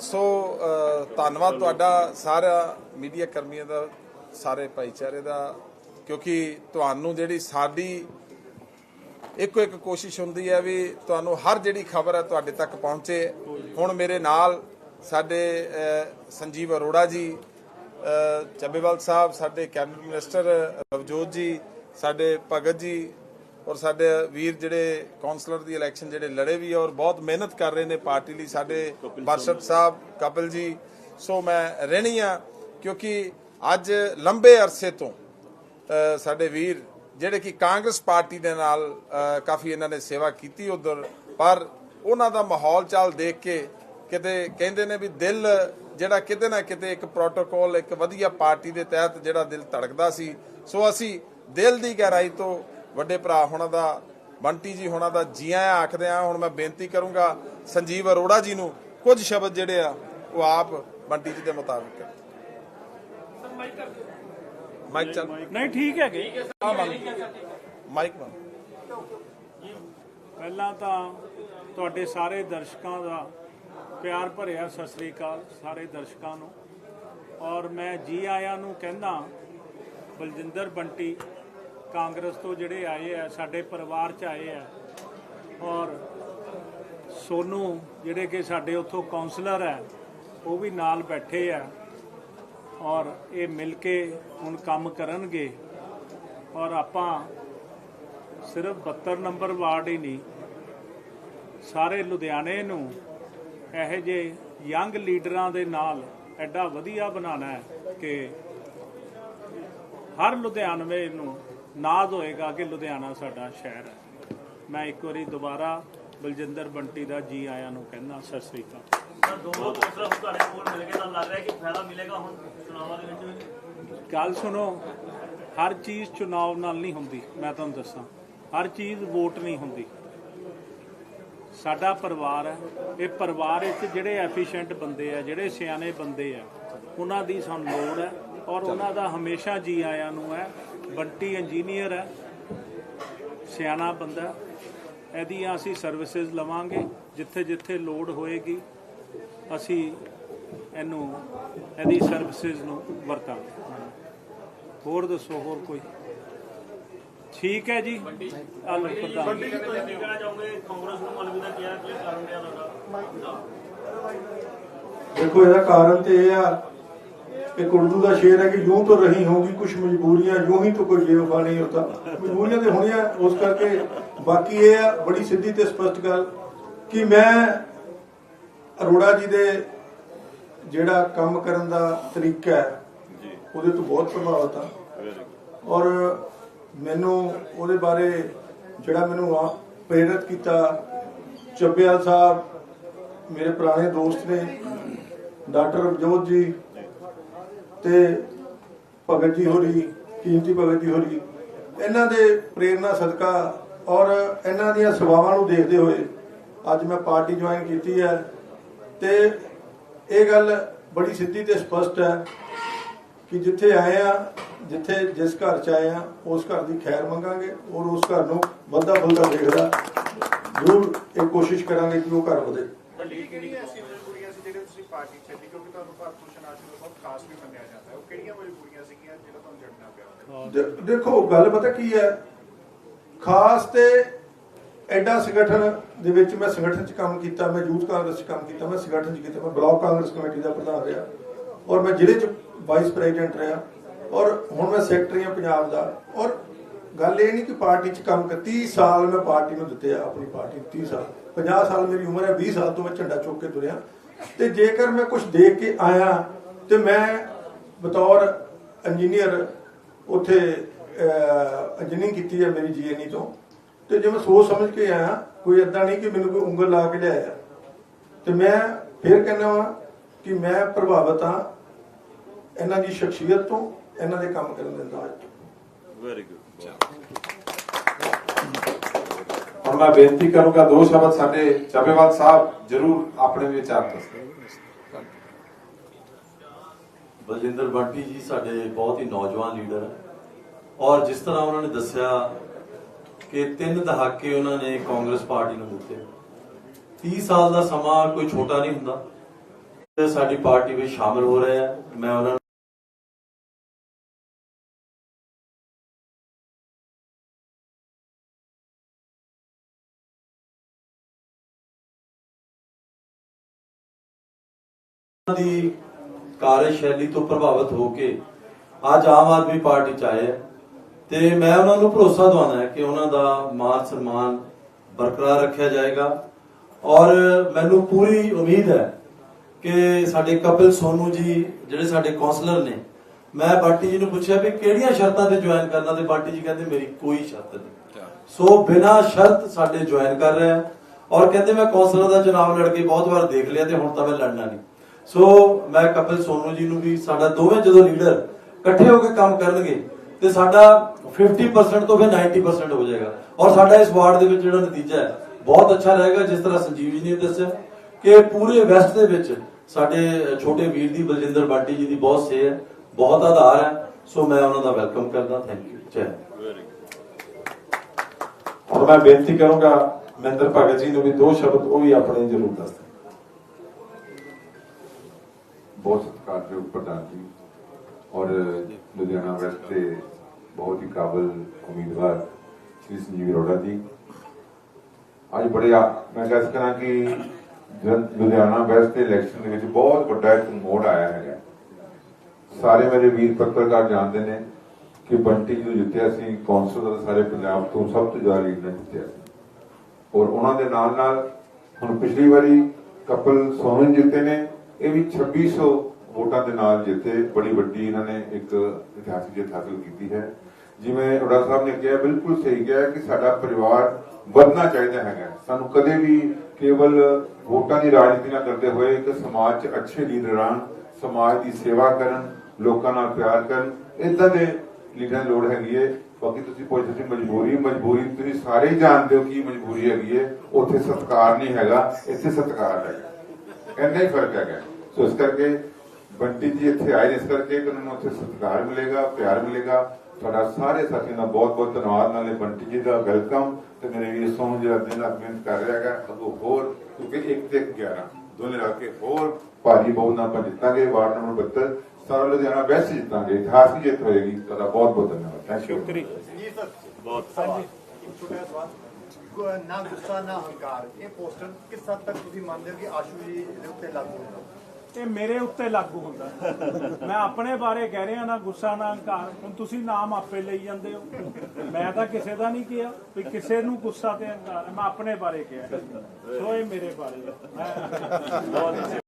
ਸੋ ਧੰਨਵਾਦ ਤੁਹਾਡਾ ਸਾਰਾ ਮੀਡੀਆ ਕਰਮੀਆਂ ਦਾ, ਸਾਰੇ ਭਾਈਚਾਰੇ ਦਾ, ਕਿਉਂਕਿ ਤੁਹਾਨੂੰ ਜਿਹੜੀ ਸਾਡੀ ਇੱਕੋ ਇੱਕ ਕੋਸ਼ਿਸ਼ ਹੁੰਦੀ ਹੈ ਵੀ ਤੁਹਾਨੂੰ ਹਰ ਜਿਹੜੀ ਖਬਰ ਹੈ ਤੁਹਾਡੇ ਤੱਕ ਪਹੁੰਚੇ। ਹੁਣ ਮੇਰੇ ਨਾਲ ਸਾਡੇ ਸੰਜੀਵ ਅਰੋੜਾ ਜੀ ਚੱਬੇਵਾਲ ਸਾਹਿਬ, ਸਾਡੇ ਕੈਬਨਿਟ ਮਿਨਿਸਟਰ ਰਵਜੋਤ ਜੀ, ਸਾਡੇ ਭਗਤ ਜੀ ਔਰ ਸਾਡੇ ਵੀਰ ਜਿਹੜੇ ਕਾਉਂਸਲਰ ਦੀ ਇਲੈਕਸ਼ਨ ਜਿਹੜੇ ਲੜੇ ਵੀ ਔਰ ਬਹੁਤ ਮਿਹਨਤ ਕਰ ਰਹੇ ਨੇ ਪਾਰਟੀ ਲਈ ਸਾਡੇ ਬਰਸ਼ਤ ਸਾਹਿਬ ਕਪਿਲ ਜੀ। ਸੋ ਮੈਂ ਰਹਿਣੀ ਆ ਕਿਉਂਕਿ ਅੱਜ ਲੰਬੇ ਅਰਸੇ ਤੋਂ ਸਾਡੇ ਵੀਰ ਜਿਹੜੇ ਕਿ ਕਾਂਗਰਸ ਪਾਰਟੀ ਦੇ ਨਾਲ ਕਾਫੀ ਇਹਨਾਂ ਨੇ ਸੇਵਾ ਕੀਤੀ ਉਧਰ ਪਰ ਉਹਨਾਂ ਦਾ ਮਾਹੌਲ ਚਾਲ ਦੇਖ ਕੇ ਕਿਤੇ ਕਹਿੰਦੇ ਨੇ ਵੀ ਦਿਲ ਜਿਹੜਾ ਕਿਤੇ ਨਾ ਕਿਤੇ ਇੱਕ ਪ੍ਰੋਟੋਕਾਲ ਇੱਕ ਵਧੀਆ ਪਾਰਟੀ ਦੇ ਤਹਿਤ ਜਿਹੜਾ ਦਿਲ ਧੜਕਦਾ ਸੀ। ਸੋ ਅਸੀਂ ਦਿਲ ਦੀ ਗਹਿਰਾਈ ਤੋਂ ਵੱਡੇ ਭਰਾ ਹੋਣਾ ਦਾ ਬੰਟੀ ਜੀ ਹੋਣਾ ਦਾ ਜੀ ਆਇਆਂ ਆਖਦੇ ਆ ਹੁਣ ਮੈਂ ਬੇਨਤੀ ਕਰੂੰਗਾ ਸੰਜੀਵ ਅਰੋੜਾ ਜੀ ਨੂੰ ਕੁਝ ਸ਼ਬਦ ਜਿਹੜੇ ਆ ਉਹ ਆਪ ਬੰਟੀ ਜੀ ਦੇ ਮੁਤਾਬਿਕ ਕਹਿਣ। ਮਾਈਕ ਚੱਲ। ਨਹੀਂ ਠੀਕ ਆ ਬੰਦ ਮਾਈਕ ਬੰਦ ਪਹਿਲਾਂ ਤਾਂ ਤੁਹਾਡੇ ਸਾਰੇ ਦਰਸ਼ਕਾਂ ਦਾ ਪਿਆਰ ਭਰਿਆ ਸਤਿ ਸ੍ਰੀ ਅਕਾਲ ਸਾਰੇ ਦਰਸ਼ਕਾਂ ਨੂੰ। ਔਰ ਮੈਂ ਜੀ ਆਇਆਂ ਨੂੰ ਕਹਿੰਦਾ ਬਲਜਿੰਦਰ ਬੰਟੀ ਕਾਂਗਰਸ ਤੋਂ ਜਿਹੜੇ ਆਏ ਆ, ਸਾਡੇ ਪਰਿਵਾਰ ਚ ਆਏ ਆ, ਔਰ ਸੋਨੂ ਜਿਹੜੇ ਕਿ ਸਾਡੇ ਉੱਥੋਂ ਕਾਉਂਸਲਰ ਹੈ ਉਹ ਵੀ ਨਾਲ ਬੈਠੇ ਆ, ਔਰ ਇਹ ਮਿਲ ਕੇ ਹੁਣ ਕੰਮ ਕਰਨਗੇ। ਔਰ ਆਪਾਂ ਸਿਰਫ 72 ਨੰਬਰ ਵਾਰਡ ਹੀ ਨਹੀਂ, ਸਾਰੇ ਲੁਧਿਆਣੇ ਨੂੰ ਇਹੋ ਜਿਹੇ ਯੰਗ ਲੀਡਰਾਂ ਦੇ ਨਾਲ ਐਡਾ ਵਧੀਆ ਬਣਾਉਣਾ ਹੈ ਕਿ ਹਰ ਲੁਧਿਆਣਵੇ ਨੂੰ ਨਾਜ਼ ਹੋਏਗਾ ਕਿ ਲੁਧਿਆਣਾ ਸਾਡਾ ਸ਼ਹਿਰ ਹੈ। ਮੈਂ ਇੱਕ ਵਾਰੀ ਦੁਬਾਰਾ ਬਲਜਿੰਦਰ ਬੰਟੀ ਦਾ ਜੀ ਆਇਆਂ ਨੂੰ ਕਹਿੰਦਾ ਸਤਿ ਸ੍ਰੀ ਅਕਾਲ। ਤਾਂ ਦੋਨੋਂ ਦੂਸਰਾ ਹੁਣ ਤੁਹਾਡੇ ਕੋਲ ਮਿਲ ਕੇ ਤਾਂ ਲੱਗ ਰਿਹਾ ਕਿ ਫਾਇਦਾ ਮਿਲੇਗਾ ਹੁਣ ਚੁਣਾਵਾਂ ਦੇ ਵਿੱਚ ਵੀ। ਗੱਲ ਸੁਣੋ ਹਰ ਚੀਜ਼ ਚੁਣਾਵ ਨਾਲ ਨਹੀਂ ਹੁੰਦੀ ਮੈਂ ਤੁਹਾਨੂੰ ਦੱਸਾਂ। ਹਰ ਚੀਜ਼ ਵੋਟ ਨਹੀਂ ਹੁੰਦੀ। ਸਾਡਾ ਪਰਿਵਾਰ ਹੈ ਇਹ ਪਰਿਵਾਰ ਵਿੱਚ ਜਿਹੜੇ ਐਫੀਸ਼ੀਐਂਟ ਬੰਦੇ ਆ ਜਿਹੜੇ ਸਿਆਣੇ ਬੰਦੇ ਆ ਉਹਨਾਂ ਦੀ ਸਾਨੂੰ ਲੋੜ ਹੈ ਔਰ ਉਹਨਾਂ ਦਾ ਹਮੇਸ਼ਾ ਜੀ ਆਇਆਂ ਨੂੰ ਹੈ। ਬੰਟੀ ਇੰਜੀਨੀਅਰ ਹੈ ਸਿਆਣਾ ਬੰਦਾ ਹੈ। ਇਹਦੀਆਂ ਅਸੀਂ ਸਰਵਿਸਿਜ਼ ਲਵਾਂਗੇ ਜਿੱਥੇ ਜਿੱਥੇ ਲੋੜ ਹੋਏਗੀ ਅਸੀਂ ਇਹਨੂੰ ਇਹਦੀ ਸਰਵਿਸਿਜ਼ ਨੂੰ ਵਰਤਾਂਗੇ। ਹੋਰ ਦੱਸੋ ਹੋਰ ਕੋਈ? ਠੀਕ ਹੈ ਜੀ। ਆਲੋ ਪ੍ਰਧਾਨ ਬੰਟੀ ਜੀ। ਕਹਿਣਾ ਚਾਹੋਗੇ ਕਾਂਗਰਸ ਨੂੰ ਅਲਵਿਦਾ ਕਿਹਾ ਕਿ ਕਾਰਨ ਤੁਹਾਡਾ? ਦੇਖੋ ਇਹਦਾ ਕਾਰਨ ਤੇ ਇਹ ਆ ਕਿ ਉਰਦੂ ਦਾ ਸ਼ੇਰ ਹੈ ਕਿ ਯੂੰ ਤਾਂ ਰਹੀ ਹੋਗੀ ਕੁਝ ਮਜਬੂਰੀਆਂ ਯੂੰ ਹੀ ਤਾਂ ਕੋਈ ਬੇਵਫਾ ਨਹੀਂ ਹੁੰਦਾ ਮਜਬੂਰੀਆਂ ਤੇ ਹੋਣੀਆਂ ਉਸ ਕਰਕੇ ਬਾਕੀ ਇਹ ਆ ਬੜੀ ਸਿੱਧੀ ਤੇ ਸਪਸ਼ਟ ਗੱਲ ਕਿ ਮੈਂ ਅਰੋੜਾ ਜੀ ਦੇ ਜਿਹੜਾ ਕੰਮ ਕਰਨ ਦਾ ਤਰੀਕਾ ਹੈ ਉਹਦੇ ਤੋਂ ਬਹੁਤ ਪ੍ਰਭਾਵਿਤ ਆ। ਔਰ ਮੈਨੂੰ ਉਹਦੇ ਬਾਰੇ ਜਿਹੜਾ ਮੈਨੂੰ ਆ ਪ੍ਰੇਰਿਤ ਕੀਤਾ ਚੱਬਿਆਲ ਸਾਹਿਬ ਮੇਰੇ ਪੁਰਾਣੇ ਦੋਸਤ ਨੇ ਡਾਕਟਰ ਰਵਜੋਤ ਜੀ ਤੇ ਭਗਤ ਜੀ ਹੋਰੀ, ਕੀਮਤੀ ਭਗਤ ਜੀ ਹੋਰੀ, ਇਹਨਾਂ ਦੇ ਪ੍ਰੇਰਣਾ ਸਦਕਾ ਔਰ ਇਹਨਾਂ ਦੀਆਂ ਸੇਵਾਵਾਂ ਨੂੰ ਦੇਖਦੇ ਹੋਏ ਅੱਜ ਮੈਂ ਪਾਰਟੀ ਜੁਆਇਨ ਕੀਤੀ ਹੈ ਤੇ ਇਹ ਗੱਲ ਬੜੀ ਸਿੱਧੀ ਤੇ ਸਪਸ਼ਟ ਹੈ ਕਿ ਜਿੱਥੇ ਆਏ ਆ ਜਿੱਥੇ ਜਿਸ ਘਰ ਚ ਆਏ ਆ ਉਸ ਘਰ ਦੀ ਖੈਰ ਮੰਗਾਂਗੇ ਔਰ ਉਸ ਘਰ ਨੂੰ ਵੱਧਾ ਫੁੱਲਦਾ ਦੇਖਦਾ ਜ਼ਰੂਰ ਇਹ ਕੋਸ਼ਿਸ਼ ਕਰਾਂਗੇ ਕਿ ਉਹ ਘਰ ਵਧੇ ਕਿਹੜੀਆਂ ਐਸੀਆਂ ਮਜਬੂਰੀਆਂ ਸੀ ਜਿਹੜੇ ਤੁਸੀਂ ਪਾਰਟੀ ਛੱਡੀ ਕਿਉਂਕਿ ਤੁਹਾਨੂੰ ਭਾਰਤ ਭੂਸ਼ਣ ਆਸ਼ਰਮ ਦਾ ਬਹੁਤ ਖਾਸ ਵੀ ਮੰਨਿਆ ਜਾਂਦਾ ਹੈ। ਉਹ ਕਿਹੜੀਆਂ ਮਜਬੂਰੀਆਂ ਸੀਗੀਆਂ ਜਿਹੜਾ ਤੁਹਾਨੂੰ ਛੱਡਣਾ ਪਿਆ ਦੇਖੋ ਗੱਲ ਪਤਾ ਕੀ ਹੈ? ਖਾਸ ਤੇ ਐਡਾ ਸੰਗਠਨ ਦੇ ਵਿੱਚ ਮੈਂ ਸੰਗਠਨ 'ਚ ਕੰਮ ਕੀਤਾ ਮੈਂ ਯੂਥ ਕਾਂਗਰਸ 'ਚ ਕੰਮ ਕੀਤਾ ਮੈਂ ਸੰਗਠਨ 'ਚ ਕੀਤਾ ਮੈਂ ਬਲਾਕ ਕਾਂਗਰਸ ਕਮੇਟੀ ਦਾ ਪ੍ਰਧਾਨ ਰਿਹਾ ਔਰ ਮੈਂ ਜ਼ਿਲ੍ਹੇ 'ਚ ਵਾਈਸ ਪ੍ਰੈਜ਼ੀਡੈਂਟ ਰਿਹਾ ਔਰ ਹੁਣ ਮੈਂ ਸੈਕਟਰੀ ਹਾਂ ਪੰਜਾਬ ਦਾ ਔਰ ਗੱਲ ਇਹ ਨਹੀਂ ਕਿ ਪਾਰਟੀ 'ਚ ਕੰਮ ਕਰ 30 ਸਾਲ ਮੈਂ ਪਾਰਟੀ ਨੂੰ ਦਿੱਤੇ ਆ ਆਪਣੀ ਪਾਰਟੀ ਨੂੰ, 30 ਸਾਲ 50 ਸਾਲ ਮੇਰੀ ਉਮਰ ਹੈ 20 ਸਾਲ ਤੋਂ ਮੈਂ ਝੰਡਾ ਚੁੱਕ ਕੇ ਤੁਰਿਆ। ਤੇ ਜੇਕਰ ਮੈਂ ਕੁਝ ਦੇਖ ਕੇ ਆਇਆ ਤੇ ਮੈਂ ਬਤੌਰ ਇੰਜੀਨੀਅਰ ਉੱਥੇ ਇੰਜੀਨੀਅਰਿੰਗ ਕੀਤੀ ਹੈ ਮੇਰੀ ਜੀਐਨਈ ਤੋਂ ਤੇ ਜੇ ਮੈਂ ਸੋਚ ਸਮਝ ਕੇ ਆਇਆ ਕੋਈ ਏਦਾਂ ਨਹੀਂ ਕਿ ਮੈਨੂੰ ਕੋਈ ਉਂਗਲ ਲਾ ਕੇ ਲਿਆਇਆ। ਤੇ ਮੈਂ ਫਿਰ ਕਹਿੰਦਾ ਵਾਂ ਕਿ ਮੈਂ ਪ੍ਰਭਾਵਿਤ ਹਾਂ ਇਹਨਾਂ ਦੀ ਸ਼ਖਸੀਅਤ ਤੋਂ ਇਹਨਾਂ ਦੇ ਕੰਮ ਕਰਨ ਦੇ ਅੰਦਾਜ਼ ਤੋਂ। ਵੈਰੀ ਗੁੱਡ ਹੁਣ ਮੈਂ ਬੇਨਤੀ ਕਰੂੰਗਾ, ਦੋ ਸ਼ਬਦ ਸਾਡੇ ਚੱਬੇਵਾਲ ਸਾਹਿਬ ਜਰੂਰ ਆਪਣੇ ਵਿਚਾਰ ਦੱਸਣ। ਬਲਜਿੰਦਰ ਬੰਟੀ ਜੀ ਸਾਡੇ ਬਹੁਤ ਹੀ ਨੌਜਵਾਨ ਲੀਡਰ ਹੈ। ਔਰ ਜਿਸ ਤਰ੍ਹਾਂ ਉਹਨਾਂ ਨੇ ਦੱਸਿਆ ਕਿ ਤਿੰਨ ਦਹਾਕੇ ਉਹਨਾਂ ਨੇ ਕਾਂਗਰਸ ਪਾਰਟੀ ਨੂੰ ਦਿੱਤੇ। 30 ਸਾਲ ਦਾ ਸਮਾਂ ਕੋਈ ਛੋਟਾ ਨਹੀਂ ਹੁੰਦਾ। ਸਾਡੀ ਪਾਰਟੀ ਵਿੱਚ ਸ਼ਾਮਲ ਹੋ ਰਹੇ ਆ ਮੈਂ ਉਹਨਾਂ ਦੀ ਕਾਰਜਸ਼ੈਲੀ ਤੋਂ ਪ੍ਰਭਾਵਿਤ ਹੋ ਕੇ ਅੱਜ ਆਮ ਆਦਮੀ ਪਾਰਟੀ ਚ ਆਏ ਤੇ ਮੈਂ ਉਹਨਾਂ ਨੂੰ ਭਰੋਸਾ ਦਵਾਉਣਾ ਹੈ ਕਿ ਉਹਨਾਂ ਦਾ ਮਾਨ ਸਨਮਾਨ ਬਰਕਰਾਰ ਰੱਖਿਆ ਜਾਏਗਾ। ਔਰ ਮੈਨੂੰ ਪੂਰੀ ਉਮੀਦ ਹੈ ਕਿ ਸਾਡੇ ਕਪਿਲ ਸੋਨੂ ਜੀ, ਜਿਹੜੇ ਸਾਡੇ ਕਾਉਂਸਲਰ ਨੇ, ਮੈਂ ਬਾਟੀ ਜੀ ਨੂੰ ਪੁੱਛਿਆ ਵੀ ਕਿਹੜੀਆਂ ਸ਼ਰਤਾਂ ਤੇ ਜੁਆਇਨ ਕਰਨਾ ਤੇ ਬਾਟੀ ਜੀ ਕਹਿੰਦੇ ਮੇਰੀ ਕੋਈ ਸ਼ਰਤ ਨਹੀਂ। ਸੋ ਬਿਨਾਂ ਸ਼ਰਤ ਸਾਡੇ ਜੁਆਇਨ ਕਰ ਰਿਹਾ ਔਰ ਕਹਿੰਦੇ ਮੈਂ ਕਾਉਂਸਲਰ ਦਾ ਚੁਣਾਵ ਲੜ ਕੇ ਬਹੁਤ ਵਾਰ ਦੇਖ ਲਿਆ ਤੇ ਹੁਣ ਤਾਂ ਮੈਂ ਲੜਨਾ ਨਹੀਂ। ਸੋ ਮੈਂ ਕਪਿਲ ਸੋਨੂ ਜੀ ਨੂੰ ਵੀ, ਸਾਡਾ ਦੋਵੇਂ ਜਦੋਂ ਲੀਡਰ ਇਕੱਠੇ ਹੋ ਕੇ ਕੰਮ ਕਰਨਗੇ, ਤੇ ਸਾਡਾ 50% ਤੋਂ ਫਿਰ 90% ਹੋ ਜਾਏਗਾ। ਔਰ ਸਾਡਾ ਇਸ ਵਾਰਡ ਦੇ ਵਿੱਚ ਜਿਹੜਾ ਨਤੀਜਾ ਹੈ, ਬਹੁਤ ਅੱਛਾ ਰਹੇਗਾ, ਜਿਸ ਤਰ੍ਹਾਂ ਸੰਜੀਵ ਜੀ ਨੇ ਦੱਸਿਆ, ਕਿ ਪੂਰੇ ਵੈਸਟ ਦੇ ਵਿੱਚ ਸਾਡੇ ਛੋਟੇ ਵੀਰ ਦੀ ਬਲਜਿੰਦਰ ਬਾਟੀ ਜੀ ਦੀ ਬਹੁਤ ਸੇ ਹੈ, ਬਹੁਤ ਆਧਾਰ ਹੈ। ਸੋ ਮੈਂ ਉਹਨਾਂ ਦਾ ਵੈਲਕਮ ਕਰਦਾ ਥੈਂਕ ਯੂ ਜੈ ਹੁਣ ਮੈਂ ਬੇਨਤੀ ਕਰੂੰਗਾ ਮਹਿੰਦਰ ਭਗਤ ਜੀ ਨੂੰ ਵੀ ਦੋ ਸ਼ਬਦ ਉਹ ਵੀ ਆਪਣੇ ਜ਼ਰੂਰ ਦੱਸ ਬਹੁਤ ਸਤਿਕਾਰਯੋਗ ਪ੍ਰਧਾਨ ਜੀ। ਔਰ ਲੁਧਿਆਣਾ ਵੈਸਟ ਦੇ ਬਹੁਤ ਹੀ ਕਾਬਲ ਉਮੀਦਵਾਰ ਸ਼੍ਰੀ ਸੰਜੀਵ ਅਰੋੜਾ ਜੀ। ਅੱਜ ਬੜੇ ਮੈਂ ਕਹਿ ਸਕਦਾ ਕਿ ਲੁਧਿਆਣਾ ਵੈਸਟ ਦੇ ਇਲੈਕਸ਼ਨ ਦੇ ਵਿੱਚ ਬਹੁਤ ਵੱਡਾ ਇੱਕ ਮੋੜ ਆਇਆ ਹੈਗਾ। ਸਾਰੇ ਮੇਰੇ ਵੀਰ ਪੱਤਰਕਾਰ ਜਾਣਦੇ ਨੇ ਕਿ ਬੰਟੀ ਜੀ ਨੂੰ ਜਿੱਤਿਆ ਸੀ, ਕੌਂਸਲ ਦਾ ਸਾਰੇ ਪੰਜਾਬ ਤੋਂ ਸਭ ਤੋਂ ਜ਼ਿਆਦਾ ਲੀਡ ਨਾਲ ਜਿੱਤਿਆ ਸੀ। ਔਰ ਉਹਨਾਂ ਦੇ ਨਾਲ ਨਾਲ ਹੁਣ ਪਿਛਲੀ ਵਾਰੀ ਕਪਲ ਸੋਨਨ ਜਿੱਤੇ ਨੇ ਇਹ ਵੀ 2600 ਵੋਟਾਂ ਦੇ ਨਾਲ ਜਿੱਤੇ ਬੜੀ ਵੱਡੀ ਇਹਨਾਂ ਨੇ ਇੱਕ ਇਤਿਹਾਸਿਕ ਜਿੱਤ ਹਾਸਲ ਕੀਤੀ ਹੈ। ਜਿਵੇਂ ਅਰੋੜਾ ਸਾਹਿਬ ਨੇ ਕਿਹਾ, ਬਿਲਕੁਲ ਸਹੀ ਕਿਹਾ ਕਿ ਸਾਡਾ ਪਰਿਵਾਰ ਵਧਣਾ ਚਾਹੀਦਾ ਹੈਗਾ। ਸਾਨੂੰ ਕਦੇ ਵੀ ਕੇਵਲ ਵੋਟਾਂ ਦੀ ਰਾਜਨੀਤੀ ਨਾ ਕਰਦੇ ਹੋਏ ਇੱਕ ਸਮਾਜ 'ਚ ਅੱਛੇ ਲੀਡਰ ਆਉਣ, ਸਮਾਜ ਦੀ ਸੇਵਾ ਕਰਨ, ਲੋਕਾਂ ਨਾਲ ਪਿਆਰ ਕਰਨ ਇਦਾਂ ਦੇ ਲੀਡਰਾਂ ਦੀ ਲੋੜ ਹੈਗੀ ਏ। ਬਾਕੀ ਤੁਸੀਂ ਪੁੱਛਦੇ ਸੀ, ਮਜਬੂਰੀ ਮਜਬੂਰੀ ਤੁਸੀਂ ਸਾਰੇ ਜਾਣਦੇ ਹੋ ਕਿ ਮਜਬੂਰੀ ਹੈਗੀ ਏ। ਉੱਥੇ ਸਤਕਾਰ ਨਹੀਂ ਹੈਗਾ, ਇੱਥੇ ਸਤਕਾਰ ਹੈਗਾ ਇੰਨਾ ਹੀ ਫ਼ਰਕ ਹੈਗਾ। ਸੋ ਇਸ ਕਰਕੇ ਬੰਟੀ ਜੀ ਇੱਥੇ ਆਏ ਇਸ ਕਰਕੇ ਕਿ ਉਹਨਾਂ ਨੂੰ ਉੱਥੇ ਸਤਿਕਾਰ ਮਿਲੇਗਾ ਪਿਆਰ ਮਿਲੇਗਾ। ਤੁਹਾਡਾ ਸਾਰੇ ਸਾਥੀਆਂ ਦਾ ਬਹੁਤ ਬਹੁਤ ਧੰਨਵਾਦ। ਨਾਲੇ ਬੰਟੀ ਜੀ ਦਾ ਵੈਲਕਮ ਤੇ ਮੇਰੇ ਵੀਰ ਸੋਹਣ ਜਿਹੜਾ ਦਿਨ ਰਾਤ ਮਿਹਨਤ ਕਰ ਰਿਹਾ ਹੈਗਾ। ਅੱਗੋਂ ਹੋਰ ਕਿਉਂਕਿ ਇੱਕ ਤੇ 11 ਦੋਨੇ ਰਲ ਕੇ ਹੋਰ ਭਾਰੀ ਬਹੁਤ ਨਾਲ ਆਪਾਂ ਜਿੱਤਾਂਗੇ ਵਾਰਡ ਨੰਬਰ 72 ਸਾਰਾ ਲੁਧਿਆਣਾ ਵੈਸਟ ਜਿੱਤਾਂਗੇ ਇਤਿਹਾਸਿਕ ਜਿੱਤ ਹੋਏਗੀ। ਤੁਹਾਡਾ ਬਹੁਤ ਬਹੁਤ ਧੰਨਵਾਦ ਥੈਂਕ ਯੂ ਜੀ ਸਰ। ਬਹੁਤ ਸਵਾਲ ਇੱਕ ਛੋਟਾ ਜਿਹਾ ਸਵਾਲ। ਨਾ ਗੁੱਸਾ ਨਾ ਹੰਕਾਰ। ਇਹ ਪੋਸਟਰ ਕਿਸ ਹੱਦ ਤੱਕ ਤੁਸੀਂ ਮੰਨਦੇ ਹੋ ਕਿ ਆਸ਼ੂ ਜੀ ਦੇ ਉੱਤੇ ਲਾਗੂ ਹੁੰਦਾ? ਇਹ ਮੇਰੇ ਉੱਤੇ ਲਾਗੂ ਹੁੰਦਾ। ਮੈਂ ਆਪਣੇ ਬਾਰੇ ਕਹਿ ਰਿਹਾ ਨਾ, ਗੁੱਸਾ ਨਾ, ਹੰਕਾਰ। ਹੁਣ ਤੁਸੀਂ ਨਾਮ ਆਪੇ ਲਈ ਜਾਂਦੇ ਹੋ। ਮੈਂ ਤਾਂ ਕਿਸੇ ਦਾ ਨਹੀਂ ਕਿਹਾ ਵੀ ਕਿਸੇ ਨੂੰ ਗੁੱਸਾ ਤੇ ਹੰਕਾਰ। ਮੈਂ ਆਪਣੇ ਬਾਰੇ ਕਿਹਾ। ਸੋ ਇਹ ਮੇਰੇ ਬਾਰੇ ਹੈ।